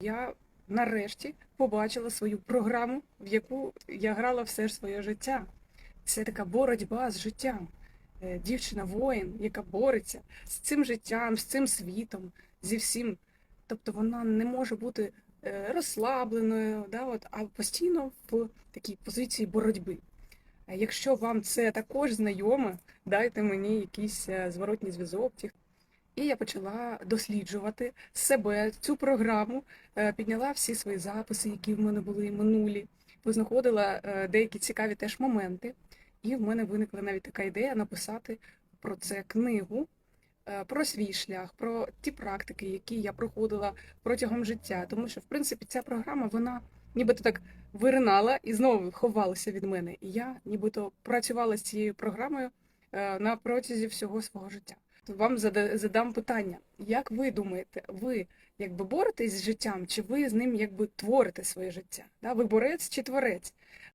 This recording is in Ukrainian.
Я нарешті побачила свою програму, в яку я грала все ж своє життя. Це така боротьба з життям. Е, Дівчина-воїн, яка бореться з цим життям, з цим світом, зі всім. Тобто вона не може бути е, розслабленою, да, от, а постійно в такій позиції боротьби. Е, Якщо вам це також знайоме, дайте мені якийсь зворотній зв'язок. І я почала досліджувати себе, цю програму, е, підняла всі свої записи, які в мене були минулі, познаходила е, деякі цікаві теж моменти. І в мене виникла навіть така ідея написати про це книгу, е, про свій шлях, про ті практики, які я проходила протягом життя. Тому що, в принципі, ця програма, вона нібито так виринала і знову ховалася від мене. І я нібито працювала з цією програмою на протязі всього свого життя. То Вам зада- задам питання: як ви думаєте, ви якби боретесь з життям, чи ви з ним якби творите своє життя? Да? Ви борець чи творець?